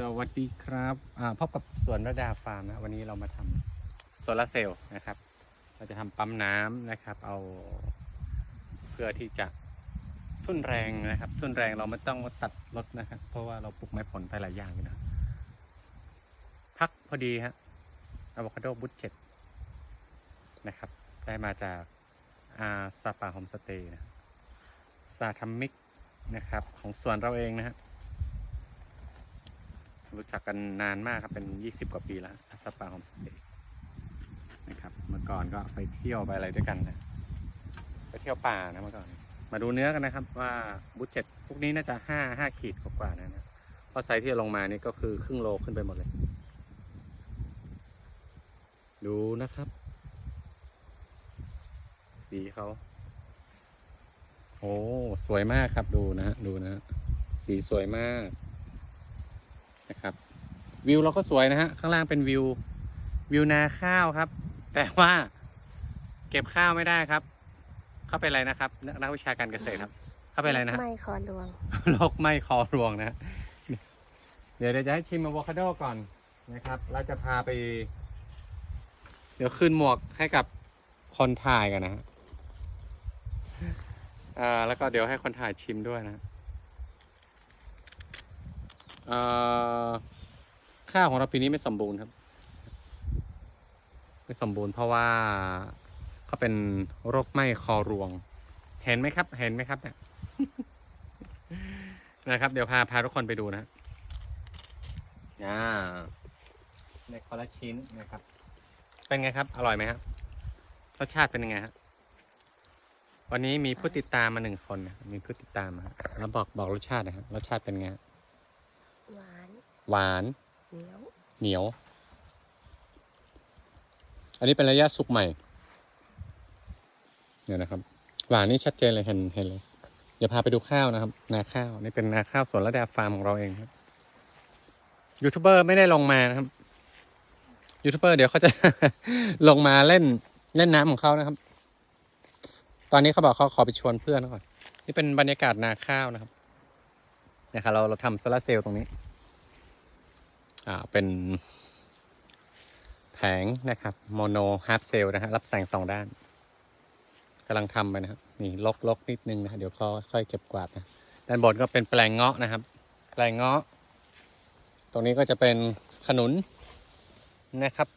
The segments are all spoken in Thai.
สวัสดีครับอ่าพบกับสวนระดาฟาร์มนะวันนี้เรามาทำโซลาร์เซลล์นะครับ เราจะทำปั๊มน้ำนะครับ เอาเพื่อที่จะทุ่นแรงนะครับ ทุ่นแรงเราไม่ต้องตัดรถนะครับ เพราะว่าเราปลูกไม้ผลไปหลายอย่างอยู่นะพักพอดีฮะอะโวคาโดบุตเจ็ตนะครับ ได้มาจากอาซาปาโฮมสเตย์นะซาทัมมิกนะครับ ของสวนเราเองนะฮะ รู้จักกันนานมากครับเป็น 20 กว่าปีแล้วอาซาปาโฮมสเตย์นะครับ เมื่อก่อนก็ไปเที่ยวไปอะไรด้วยกันนะไปเที่ยวป่านะเมื่อก่อน มาดูเนื้อกันนะครับ ว่าบุตเจ็ตพวกนี้น่าจะห้าห้าขีดกว่าๆนะนะเพราะไซส์ที่ลงมานี่ก็คือครึ่งโลขึ้นไปหมดเลย ดูนะครับ สีเขาโอ้ สวยมากครับดูนะฮะดูนะฮะสีสวยมาก นะครับ วิวเราก็สวยนะฮะข้างล่างเป็นวิว วิวนาข้าวครับ แต่ว่าเก็บข้าวไม่ได้ครับ เข้าไปนอะไรนะครับนักนักวิชาการเกษตรครับ เข้าไปนอะไรนะฮะไม่คอลวงโรคไหม้คอรวงนะฮะเดี๋ยวเดี๋ยวจะให้ชิมอะโวคาโดก่อนนะครับ เราจะพาไป เดี๋ยวขึ้นหมวกให้กับคนถ่ายกันนะฮะอ่าแล้วก็เดี๋ยวให้คนถ่ายชิมด้วยนะฮะเอ่อ ข้าวของเราปีนี้ไม่สมบูรณ์ครับ ไม่สมบูรณ์เพราะว่าเขาเป็นโรคไหม้คอรวง เห็นไหมครับ เห็นไหมครับเนี่ยนะครับ เดี๋ยวพาพาทุกคนไปดูนะอ่าในคนละชิ้นนะครับ เป็นไงครับ อร่อยไหมครับรสชาติเป็นยังไงฮะวันนี้มีผู้ติดตามมาหนึ่งคนนะมีผู้ติดตามมาแล้วบอกบอกรสชาตินะฮะรสชาติเป็นไง หวาน หวาน เหนียว เหนียว อันนี้เป็นระยะสุกใหม่ เนี่ยนะครับ หวานนี่ชัดเจนเลยเห็นเห็นเลย เดี๋ยวพาไปดูข้าวนะครับ นาข้าว นี่เป็นนาข้าวสวนระดาฟาร์มของเราเองครับ ยูทูบเบอร์ไม่ได้ลงมานะครับ ยูทูบเบอร์เดี๋ยวเขาจะ ลงมาเล่นเล่นน้ำของเขานะครับ ตอนนี้เขาบอกเขาขอไปชวนเพื่อนก่อน นี่เป็นบรรยากาศนาข้าวนะครับเนี่ยครับเราเราทำโซลาร์เซลล์ตรงนี้ อ่าเป็น แผงนะครับโมโนฮาร์ฟเซลล์นะฮะรับแสงสองด้านกำลังทำไปนะครับนี่ลกลกนิดนึงนะเดี๋ยวก็ค่อยเก็บกวาดนะด้านบนก็เป็นแปลงเงาะนะครับ แปลงเงาะ ตรงนี้ก็จะเป็นขนุนนะครับ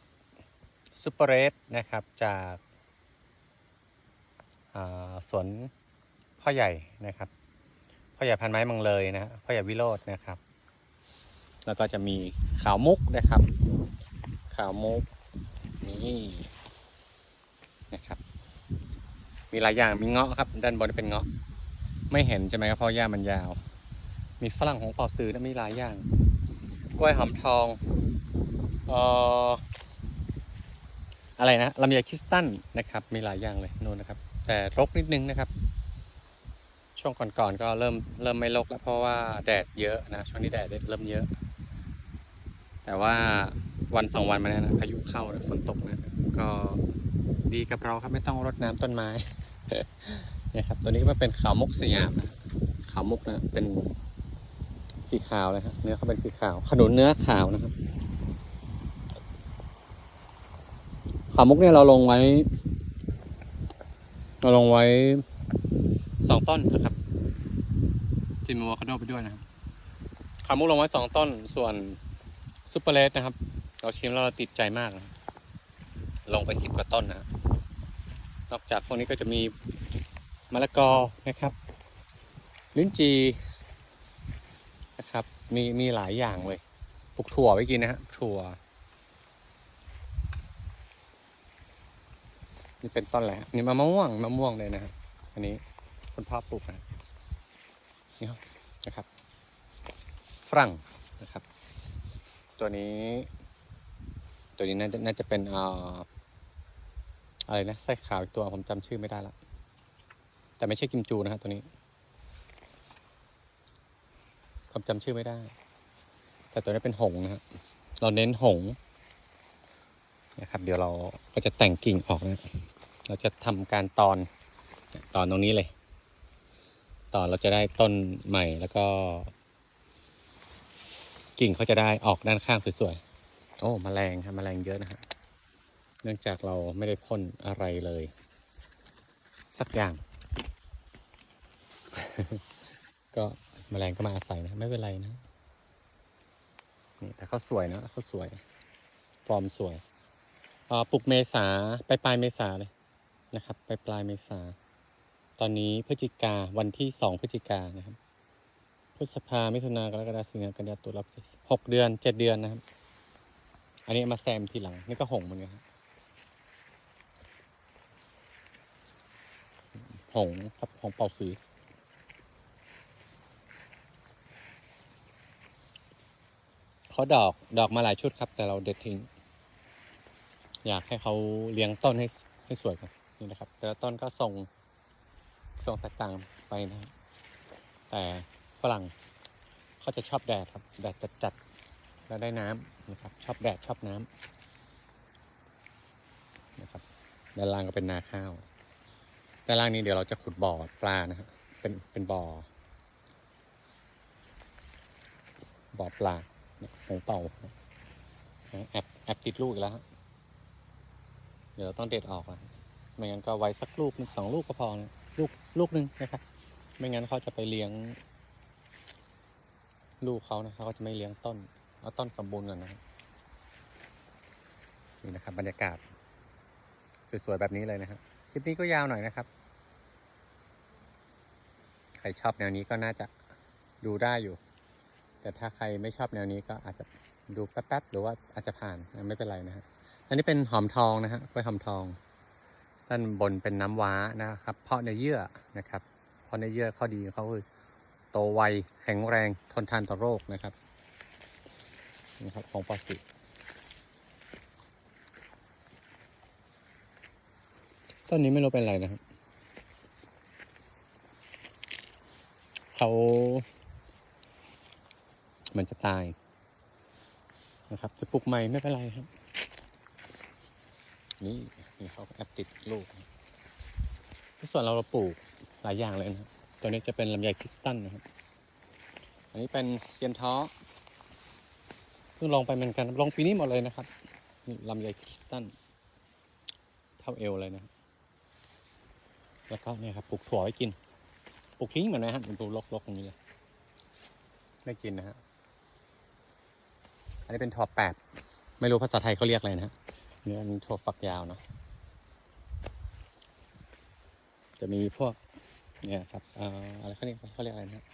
ซูเปอร์เรสนะครับจากาสวนพ่อใหญ่นะครับ พ่อใหญ่พันไม้มังเลยนะฮะพ่อใหญ่วิโรจน์นะครับ แล้วก็จะมีขาวมุกนะครับ ขาวมุกนี่นะครับ มีหลายอย่างมีเงาะครับ ด้านบนเป็นเงาะ ไม่เห็นใช่ไหมครับเพราะหญ้ามันยาว มีฝรั่งของปอซื้อนะมีหลายอย่าง กล้วยหอมทองเอ่ออะไรนะลำไยคริสตัลนะครับ มีหลายอย่างเลยนู่นนะครับ แต่รกนิดนึงนะครับ ช่วงก่อนๆก็เริ่มเริ่มไม่รกแล้วเพราะว่าแดดเยอะนะ ช่วงนี้แดดเริ่มเยอะ แต่ว่าวันสองวันมาแล้วนะพายุเข้านะฝนตกนะก็ดีกับเราครับไม่ต้องรดน้ำต้นไม้เนี่ยครับ ตัวนี้ก็เป็นขาวมุกสยามนะขาวมุกนะเป็นสีขาวเลยครับเนื้อเขาเป็นสีขาว ขนุนเนื้อขาวนะครับขาวมุกเนี่ยเราลงไว้ เราลงไว้ สองต้นนะครับจินมัวคาโดไปด้วยนะครับขาวมุกลงไว้สองต้นส่วนซุปเปอร์เลสนะครับ เราชิมแล้วเราติดใจมากนะลงไปสิบกว่าต้นนะนอกจากพวกนี้ก็จะมีมะละกอนะครับลิ้นจีนะครับ มีมีหลายอย่างเลยปลูกถั่วไว้กินนะฮะถั่วนี่เป็นต้นอะไรฮะนี่มะม่วงมะม่วงเลยนะฮะอันนี้ คุณพ่อปลูกนะนี่ครับนะครับ ฝรั่งนะครับ ตัวนี้ ตัวนี้น่าจะน่าจะเป็นเอ่ออะไรนะไส้ขาวอีกตัวผมจำชื่อไม่ได้ละแต่ไม่ใช่กิมจูนะครับตัวนี้ผมจำชื่อไม่ได้ แต่ตัวนี้เป็นหงนะครับเราเน้นหงนะครับ เดี๋ยวเราก็จะแต่งกิ่งออกนะ เราจะทำการตอนตอนตรงนี้เลย ตอนเราจะได้ต้นใหม่แล้วก็ กิ่งเขาจะได้ออกด้านข้างสวยๆ โอ้แมลงครับแมลงเยอะนะฮะ เนื่องจากเราไม่ได้พ่นอะไรเลย สักอย่าง ก็แมลงก็มาอาศัยนะ ไม่เป็นไรนะ นี่แต่เขาสวยนะเขาสวย ฟอร์มสวยอ่าปลูกเมษาไปปลายเมษาเลยนะครับ ไปปลายเมษา ตอนนี้พฤศจิกาวันที่สองพฤศจิกานะครับ พฤษภามิถุนากรกฎาสิงหากันยาตุลาพฤศจิกหกเดือนเจ็ดเดือนนะครับ อันนี้มาแซมทีหลัง นี่ก็หงเหมือนกันครับหงครับหงเป่าสือเขาดอกดอกมาหลายชุดครับ แต่เราเด็ดทิ้ง อยากให้เขาเลี้ยงต้นให้ให้สวยกันนี่นะครับ แต่ละต้นก็ทรง ทรงแตกต่างไปนะครับแต่ฝรั่งเขาจะชอบแดดครับ แดดจัดๆแล้วได้น้ำนะครับ ชอบแดดชอบน้ำนะครับด้านล่างก็เป็นนาข้าวด้านล่างนี้เดี๋ยวเราจะขุดบ่อปลานะครับเป็นเป็นบ่อบ่อปลาหงเป่าแอบแอบติดลูกอีกแล้วเดี๋ยวเราต้องเด็ดออกแล้วไม่งั้นก็ไว้สักลูกหนึ่งสองลูกก็พอนะ ลูกลูกหนึ่งนะครับ ไม่งั้นเขาจะไปเลี้ยง ลูกเขานะเขาจะไม่เลี้ยงต้นเอาต้นสมบูรณ์ก่อนนะครับนี่นะครับ บรรยากาศ สวยๆแบบนี้เลยนะครับคลิปนี้ก็ยาวหน่อยนะครับ ใครชอบแนวนี้ก็น่าจะดูได้อยู่ แต่ถ้าใครไม่ชอบแนวนี้ก็อาจจะดูแป๊บๆหรือว่าอาจจะผ่านไม่เป็นไรนะฮะอันนี้เป็นหอมทองนะฮะกล้วยหอมทอง ด้านบนเป็นน้ำว้านะครับ เพาะในเยื่อนะครับ เพราะในเยื่อข้อดีเขาคือโตไวแข็งแรงทนทานต่อโรคนะครับนี่ครับของปอสิต้นนี้ไม่รู้เป็นอะไรนะครับเขาเหมือนจะตายนะครับจะปลูกใหม่ไม่เป็นไรครับ นี่นี่เขาแอบติดลูกที่ส่วนเราเราปลูกหลายอย่างเลยนะครับตัวนี้จะเป็นลำไยคริสตัลนะครับ อันนี้เป็นเซียนท้อเพิ่งลองไปเหมือนกันลองปีนี้หมดเลยนะครับนี่ลำไยคริสตัลเท่าเอวเลยนะครับแล้วก็เนี่ยครับปลูกถั่วไว้กินปลูกทิ้งเหมือนนะฮะมันปลูกลกๆตรงนี้เลยไม่กินนะฮะอันนี้เป็นถั่วแปดไม่รู้ภาษาไทยเขาเรียกอะไรนะฮะ นี่ยอันนี้ถั่วฝักยาวเนาะจะมีพวกเนี่ยครับอ่ออะไรเขาเรียกเขาเรียกอะไรนะ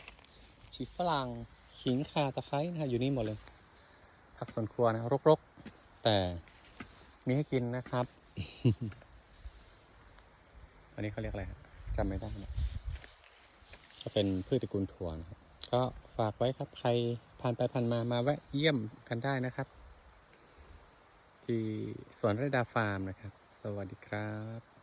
ชีฝรั่งขิงข่าตะไคร้นะฮะอยู่นี่หมดเลยผักสวนครัวนะรกๆ แต่มีให้กินนะครับ อันนี้เขาเรียกอะไรจำไม่ได้นะก็เป็นพืชตระกูลถั่วนะครับก็ฝากไว้ครับใครผ่านไปผ่านมามาแวะเยี่ยมกันได้นะครับ ที่สวนไรดาฟาร์มนะครับ สวัสดีครับ